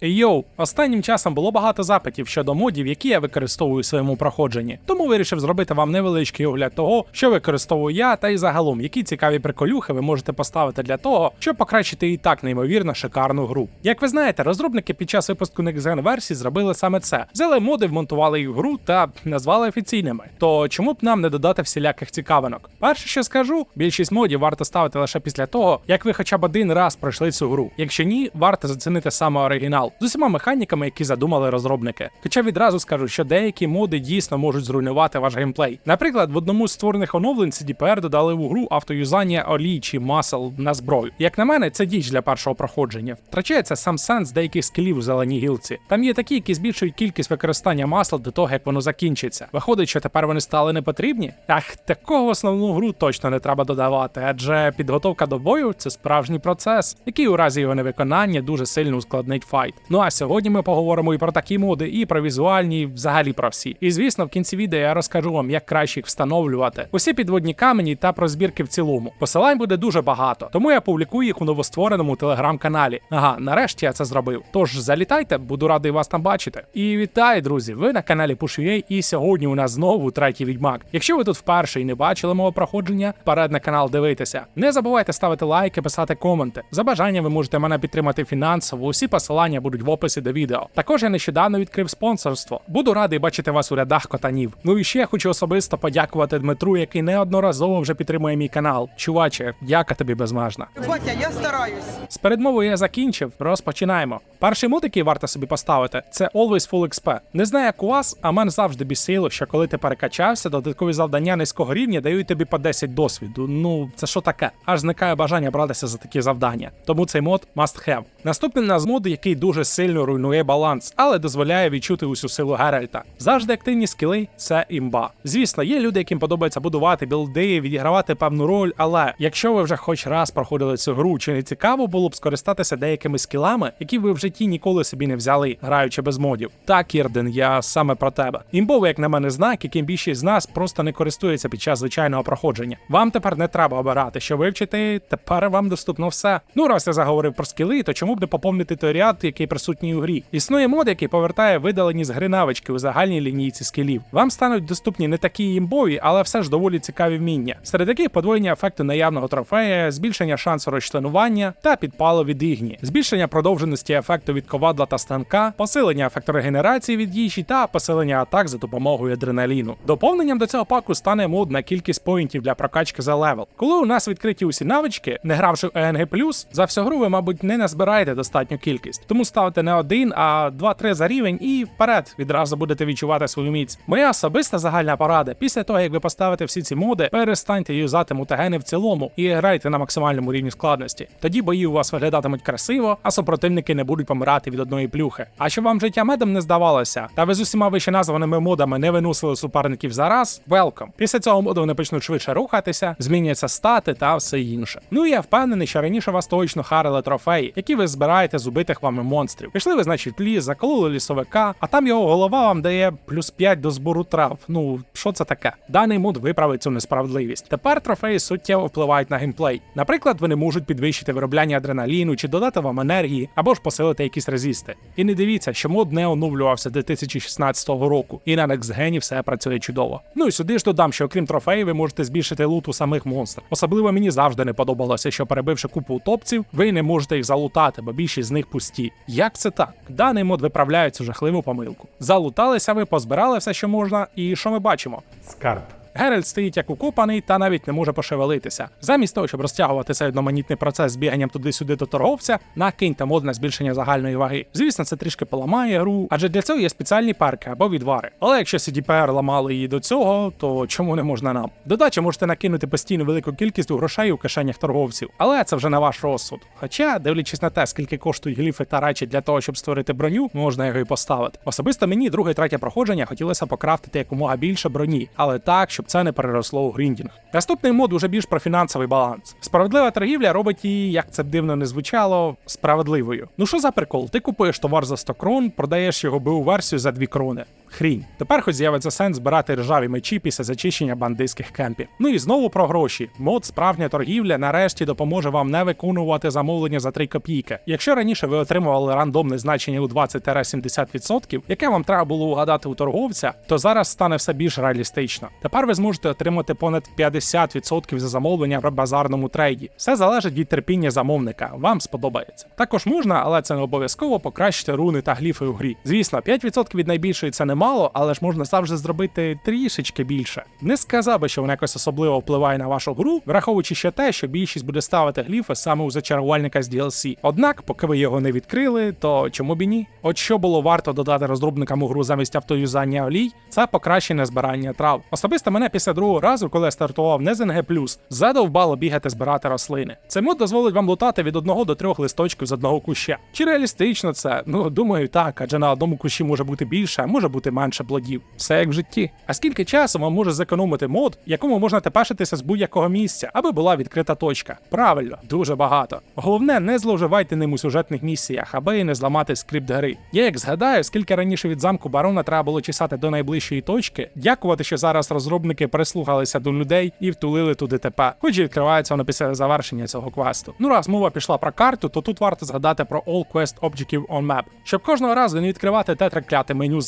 Йоу, останнім часом було багато запитів щодо модів, які я використовую у своєму проходженні. Тому вирішив зробити вам невеличкий огляд того, що використовую я, та й загалом, які цікаві приколюхи ви можете поставити для того, щоб покращити і так неймовірно шикарну гру. Як ви знаєте, розробники під час випуску Next Gen версії зробили саме це: взяли моди, вмонтували їх в гру та назвали офіційними. То чому б нам не додати всіляких цікавинок? Перше, що скажу, більшість модів варто ставити лише після того, як ви хоча б один раз пройшли цю гру. Якщо ні, варто зацінити саме оригінал з усіма механіками, які задумали розробники. Хоча відразу скажу, що деякі моди дійсно можуть зруйнувати ваш геймплей. Наприклад, в одному з створених оновлень CDPR додали в гру автоюзання олій чи масел на зброю. Як на мене, це діч для першого проходження. Втрачається сам сенс деяких скілів у зеленій гілці. Там є такі, які збільшують кількість використання масел до того, як воно закінчиться. Виходить, що тепер вони стали не потрібні? Ах, такого в основну гру точно не треба додавати, адже підготовка до бою це справжній процес, який у разі його невиконання дуже сильно ускладнить файт. Ну а сьогодні ми поговоримо і про такі моди, і про візуальні, і взагалі про всі. І звісно, в кінці відео я розкажу вам, як краще їх встановлювати. Усі підводні камені та про збірки в цілому. Посилань буде дуже багато, тому я публікую їх у новоствореному телеграм-каналі. Ага, нарешті я це зробив. Тож залітайте, буду радий вас там бачити. І вітаю, друзі! Ви на каналі Push.ua, і сьогодні у нас знову третій відьмак. Якщо ви тут вперше і не бачили мого проходження, вперед на канал дивитися. Не забувайте ставити лайки, писати коменти. За бажанням ви можете мене підтримати фінансово. Усі посилання будуть в описі до відео. Також я нещодавно відкрив спонсорство. Буду радий бачити вас у рядах котанів. Ну і ще я хочу особисто подякувати Дмитру, який неодноразово вже підтримує мій канал. Чуваче, дяка тобі безмежна. Батя, я стараюсь. З передмовою я закінчив. Розпочинаємо. Перший мод, який варто собі поставити, це Always Full XP. Не знаю, як у вас, а мене завжди бісило, що коли ти перекачався, додаткові завдання низького рівня дають тобі по 10 досвіду. Ну це що таке? Аж зникає бажання братися за такі завдання. Тому цей мод must have. Наступний у нас мод, який дуже сильно руйнує баланс, але дозволяє відчути усю силу Геральта. Завжди активні скіли це імба. Звісно, є люди, яким подобається будувати білди, відігравати певну роль, але якщо ви вже хоч раз проходили цю гру, чи не цікаво було б скористатися деякими скілами, які ви в житті ніколи собі не взяли, граючи без модів. Так, Ірден, я саме про тебе. Імбовий, як на мене, знак, яким більшість з нас просто не користується під час звичайного проходження. Вам тепер не треба обирати, що вивчити. Тепер вам доступно все. Ну, раз я заговорив про скіли, то чому б не поповнити той ряд, який присутній у грі? Існує мод, який повертає видалені з гри навички у загальній лінійці скілів. Вам стануть доступні не такі імбові, але все ж доволі цікаві вміння. Серед яких подвоєння ефекту наявного трофея, збільшення шансу розчленування та підпалу від ігні, збільшення продовженості ефекту від ковадла та станка, посилення ефекту регенерації від їжі та посилення атак за допомогою адреналіну. Доповненням до цього паку стане мод на кількість поінтів для прокачки за левел. Коли у нас відкриті усі навички, не гравши ENG+, за всю гру ви, мабуть, не назбираєте достатню кількість. Тому ставте не один, а два-три за рівень і вперед відразу будете відчувати свою міць. Моя особиста загальна порада. Після того, як ви поставите всі ці моди, перестаньте юзати мутагени в цілому і грайте на максимальному рівні складності. Тоді бої у вас виглядатимуть красиво, а супротивники не будуть помирати від одної плюхи. А щоб вам життя медом не здавалося, та ви з усіма вище названими модами не виносили суперників за раз, велком. Після цього моду вони почнуть швидше рухатися, зміняться стати та все інше. Ну і я впевнений, що раніше вас точно харили трофеї, які ви збираєте з убитих вами монстрів. Пішли ви, значить, ліс, закололи лісовика, а там його голова вам дає плюс 5 до збору трав. Ну що це таке? Даний мод виправить цю несправедливість. Тепер трофеї суттєво впливають на геймплей. Наприклад, вони можуть підвищити виробляння адреналіну чи додати вам енергії, або ж посилити якісь резисти. І не дивіться, що мод не оновлювався 2016 року, і на NextGen все працює чудово. Ну і сюди ж додам, що окрім трофеїв, ви можете збільшити лут у самих монстрів. Особливо мені завжди не подобалося, що перебивши купу утопців, ви не можете їх залутати, бо більшість з них пусті. Як це так? Даний мод виправляє цю жахливу помилку. Залуталися ви, позбирали все, що можна, і що ми бачимо? Скарб. Геральт стоїть як укопаний та навіть не може пошевелитися. Замість того, щоб розтягувати цей одноманітний процес з біганням туди-сюди до торговця, накиньте мод на збільшення загальної ваги. Звісно, це трішки поламає гру, адже для цього є спеціальні парки або відвари. Але якщо CDPR ламали її до цього, то чому не можна нам? Додачі можете накинути постійно велику кількість грошей у кишенях торговців, але це вже на ваш розсуд. Хоча, дивлячись на те, скільки коштують гліфи та речі для того, щоб створити броню, можна його і поставити. Особисто мені друге і третє проходження хотілося покрафтити якомога більше броні, але так, щоб це не переросло у гріндінг. Наступний мод уже більш про фінансовий баланс. Справедлива торгівля робить її, як це б дивно не звучало, справедливою. Ну що за прикол? Ти купуєш товар за 100 крон, продаєш його БУ версію за 2 крони. Хрінь. Тепер хоч з'явиться сенс збирати ржаві мечі після зачищення бандитських кемпів. Ну і знову про гроші. Мод справжня торгівля нарешті допоможе вам не виконувати замовлення за 3 копійки. Якщо раніше ви отримували рандомне значення у 20-70%, яке вам треба було угадати у торговця, то зараз стане все більш реалістично. Тепер ви зможете отримати понад 50% за замовлення в базарному трейді. Все залежить від терпіння замовника. Вам сподобається. Також можна, але це не обов'язково покращити руни та гліфи у грі. Звісно, 5% від найбільшої це немало, але ж можна завжди зробити трішечки більше. Не сказав би, що воно якось особливо впливає на вашу гру, враховуючи ще те, що більшість буде ставити гліфи саме у зачарувальника з DLC. Однак, поки ви його не відкрили, то чому б і ні? От що було варто додати розробникам у гру замість автоюзання олій, це покращене збирання трав. Особисто мене після другого разу, коли я стартував не НГ+, задовбало бігати збирати рослини. Цей мод дозволить вам лутати від одного до трьох листочків з одного куща. Чи реалістично це? Ну думаю, так, адже на одному кущі може бути більше, а може бути менше плодів. Все як в житті. А скільки часу вам може зекономити мод, якому можна тепешитися з будь-якого місця, аби була відкрита точка? Правильно, дуже багато. Головне, не зловживайте ним у сюжетних місіях, аби не зламати скрипт гри. Я як згадаю, скільки раніше від замку барона треба було чесати до найближчої точки, дякувати, що зараз розробники прислухалися до людей і втулили туди ТП, хоч і відкривається воно після завершення цього квесту. Ну раз мова пішла про карту, то тут варто згадати про All Quest Objective on Map. Щоб кожного разу не відкривати те трекляте меню з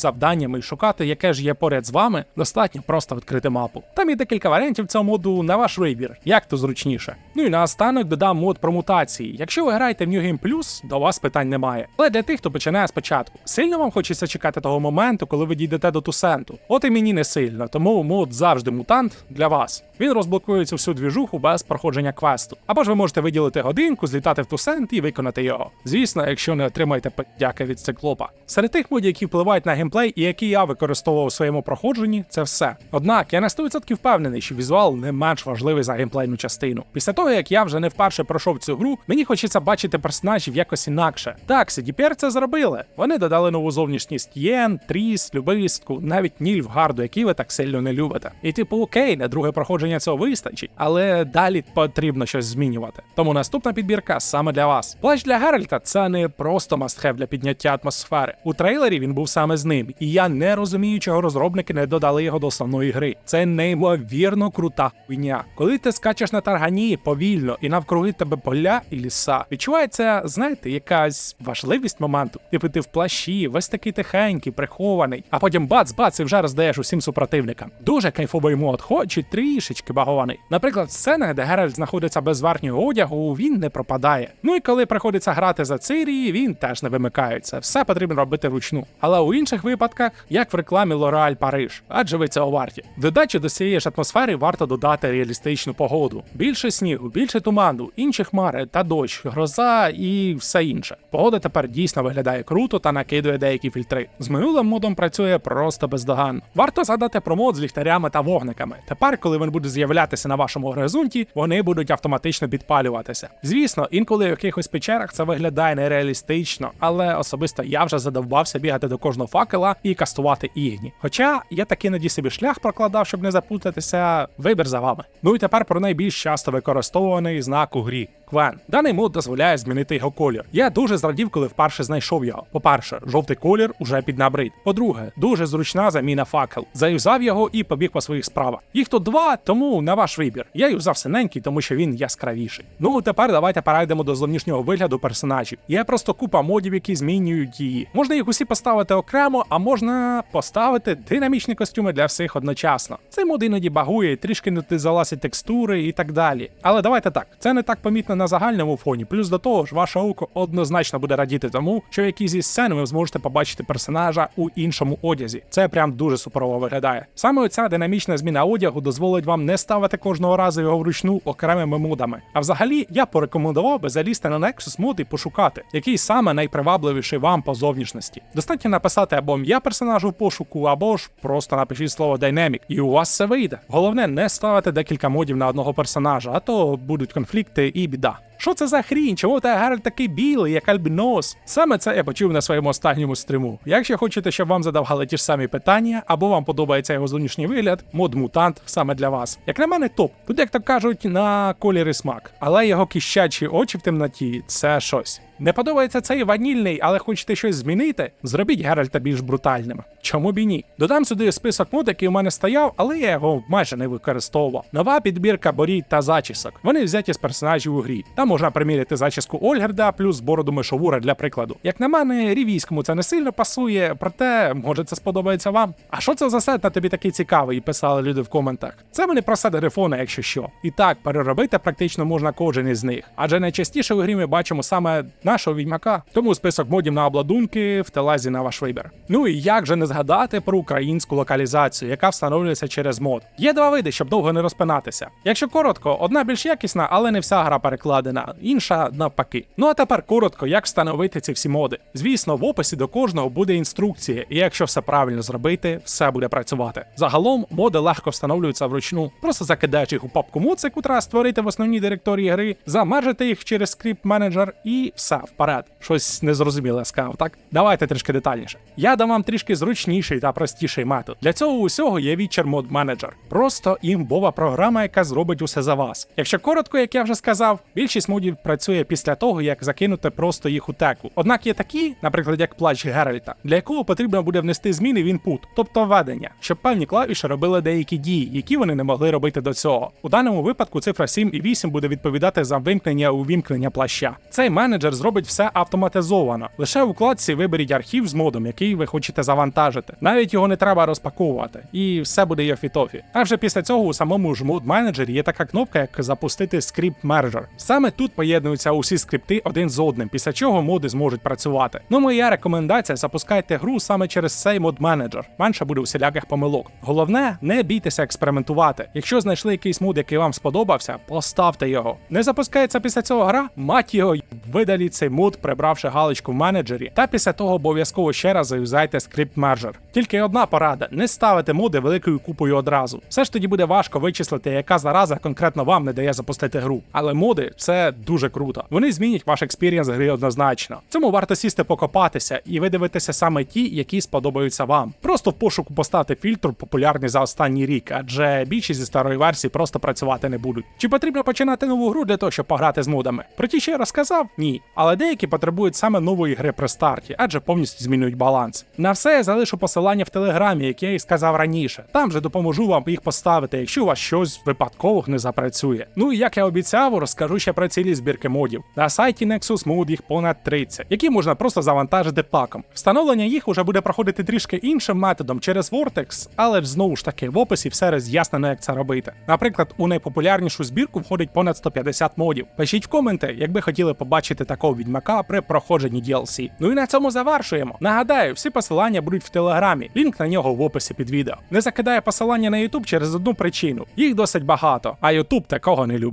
завданнями і шукати, яке ж є поряд з вами, достатньо просто відкрити мапу. Там є декілька варіантів цього моду на ваш вибір, як то зручніше. Ну і наостанок додам мод про мутації. Якщо ви граєте в New Game Plus, до вас питань немає. Але для тих, хто починає спочатку, сильно вам хочеться чекати того моменту, коли ви дійдете до Тусенту. От і мені не сильно, тому мод завжди мутант для вас. Він розблокується всю двіжуху без проходження квесту. Або ж ви можете виділити годинку, злітати в Тусент і виконати його. Звісно, якщо не отримаєте подяки від циклопа. Серед тих модів, які впливають на геймплей і які я використовував у своєму проходженні, це все. Однак я на 100% впевнений, що візуал не менш важливий за геймплейну частину. Після того, як я вже не вперше пройшов цю гру, мені хочеться бачити персонажів якось інакше. Так, CDPR це зробили. Вони додали нову зовнішність Єн, Тріс, Любистку, навіть Нільфгарду, які ви так сильно не любите. І типу, окей, на друге проходження цього вистачить, але далі потрібно щось змінювати. Тому наступна підбірка саме для вас. Плащ для Геральта це не просто мастхев для підняття атмосфери. У трейлері він був саме з ним, і я не розумію, чого розробники не додали його до основної гри. Це неймовірно крута хуйня. Коли ти скачеш на таргані повільно і навкруги тебе поля і ліса, відчувається, знаєте, якась важливість моменту. Типу ти в плащі, весь такий тихенький, прихований, а потім бац-бац і вже роздаєш усім супротивникам. Дуже кайфовий мод, хоч і трішечки багований. Наприклад, сцена, де Геральт знаходиться без верхнього одягу, він не пропадає. Ну і коли приходиться грати за Цирії, він теж не вимикається. Все потрібно робити вручну. Але у інших випадках, як в рекламі L'Oreal Париж, адже ви цього варті. Додачі до цієї ж атмосфери варто додати реалістичну погоду. Більше снігу, більше туману, інші хмари та дощ, гроза і все інше. Погода тепер дійсно виглядає круто та накидує деякі фільтри. З минулим модом працює просто бездоганно. Варто згадати про мод з ліхтарями та вогниками. Тепер, коли він буде з'являтися на вашому горизонті, вони будуть автоматично підпалюватися. Звісно, інколи в якихось печерах це виглядає нереалістично, але особисто я вже задовбався бігати до кожного факела і кастувати ігні. Хоча я таки наді собі шлях прокладав, щоб не запутатися. Вибір за вами. Ну і тепер про найбільш часто використовуваний знак у грі. Квен. Даний мод дозволяє змінити його колір. Я дуже зрадів, коли вперше знайшов його. По-перше, жовтий колір уже під набрид. По-друге, дуже зручна заміна факел. Заюзав його і побіг по своїх справах. Їх тут два, тому на ваш вибір. Я юзав синенький, тому що він яскравіший. Ну тепер давайте перейдемо до зовнішнього вигляду персонажів. Є просто купа модів, які змінюють її. Можна їх усі поставити окремо, а можна поставити динамічні костюми для всіх одночасно. Цей мод іноді багує, трішки не залазять текстури і так далі. Але давайте так, це не так помітно на загальному фоні. Плюс до того ж, ваше око однозначно буде радіти тому, що в із сцен ви зможете побачити персонажа у іншому одязі. Це прям дуже суперово виглядає. Саме оця динамічна зміна одягу дозволить вам не ставити кожного разу його вручну окремими модами. А взагалі я порекомендував би залізти на Nexus мод і пошукати, який саме найпривабливіший вам по зовнішності. Достатньо написати або ім'я персонажу в пошуку, або ж просто напишіть слово Dynamic, і у вас все вийде. Головне не ставити декілька модів на одного персонажа, а то будуть конфлікти і біда. 있습니다. Що це за хрінь? Чому та Геральт такий білий, як альбінос? Саме це я почув на своєму останньому стриму. Якщо хочете, щоб вам задавали ті ж самі питання, або вам подобається його зовнішній вигляд, мод мутант саме для вас. Як на мене, топ. Тут, як то кажуть, на колір смак. Але його кіщачі очі в темноті це щось. Не подобається цей ванільний, але хочете щось змінити? Зробіть Геральта більш брутальним. Чому б і ні? Додам сюди список мод, який у мене стояв, але я його майже не використовував. Нова підбірка борій та зачісок. Вони взяті з персонажів у грі. Там можна приміряти зачіску Ольгерда плюс бороду мишовура для прикладу. Як на мене, рівійському це не сильно пасує, проте може це сподобається вам. А що це за сет на тобі такий цікавий? Писали люди в коментах. Це вони про сет грифона, якщо що. І так, переробити практично можна кожен із них. Адже найчастіше в грі ми бачимо саме нашого відьмака. Тому список модів на обладунки в телезі на ваш вибір. Ну і як же не згадати про українську локалізацію, яка встановлюється через мод. Є два види, щоб довго не розпинатися. Якщо коротко, одна більш якісна, але не вся гра перекладена, інша навпаки. Ну а тепер коротко, як встановити ці всі моди. Звісно, в описі до кожного буде інструкція, і якщо все правильно зробити, все буде працювати. Загалом моди легко встановлюються вручну, просто закидаєш їх у папку мод, яку треба створити в основній директорії гри, замержити їх через скрипт менеджер і все вперед. Щось незрозуміле сказав, так? Давайте трішки детальніше. Я дам вам трішки зручніший та простіший метод. Для цього усього є Witcher Mod Manager. Просто імбова програма, яка зробить усе за вас. Якщо коротко, як я вже сказав, більшість модів працює після того, як закинути просто їх у теку. Однак є такі, наприклад, як плач Геральта, для якого потрібно буде внести зміни в інпут, тобто введення, щоб певні клавіші робили деякі дії, які вони не могли робити до цього. У даному випадку цифра 7 і 8 буде відповідати за вимкнення у вімкнення плаща. Цей менеджер зробить все автоматизовано. Лише у вкладці виберіть архів з модом, який ви хочете завантажити. Навіть його не треба розпаковувати, і все буде йофітофі. А вже після цього у самому ж мод менеджері є така кнопка, як запустити скрипт мержер. Саме тут поєднуються усі скрипти один з одним, після чого моди зможуть працювати. Ну, моя рекомендація запускайте гру саме через цей мод менеджер. Менше буде усіляких помилок. Головне, не бійтеся експериментувати. Якщо знайшли якийсь мод, який вам сподобався, поставте його. Не запускається після цього гра, мать його, видаліть цей мод, прибравши галочку в менеджері, та після того обов'язково ще раз заюзайте скрипт мержер. Тільки одна порада: не ставити моди великою купою одразу. Все ж тоді буде важко вичислити, яка зараза конкретно вам не дає запустити гру. Але моди це дуже круто. Вони змінять ваш експірієнс гри однозначно. Цьому варто сісти покопатися і видивитися саме ті, які сподобаються вам. Просто в пошуку поставте фільтр популярний за останній рік, адже більшість зі старої версії просто працювати не будуть. Чи потрібно починати нову гру для того, щоб пограти з модами? Про ті, що я розказав? Ні. Але деякі потребують саме нової гри при старті, адже повністю змінюють баланс. На все я залишу посилання в телеграмі, яке я і сказав раніше. Там же допоможу вам їх поставити, якщо у вас щось випадково не запрацює. Ну і як я обіцяв, розкажу ще про цілі збірки модів. На сайті Nexus Mod їх понад 30, які можна просто завантажити паком. Встановлення їх уже буде проходити трішки іншим методом через Vortex, але ж знову ж таки в описі все роз'яснено, як це робити. Наприклад, у найпопулярнішу збірку входить понад 150 модів. Пишіть в коменти, якби хотіли побачити такого відьмака при проходженні DLC. Ну і на цьому завершуємо. Нагадаю, всі посилання будуть в телеграмі. Лінк на нього в описі під відео. Не закидає посилання на YouTube через одну причину. Їх досить багато, а YouTube такого не любить.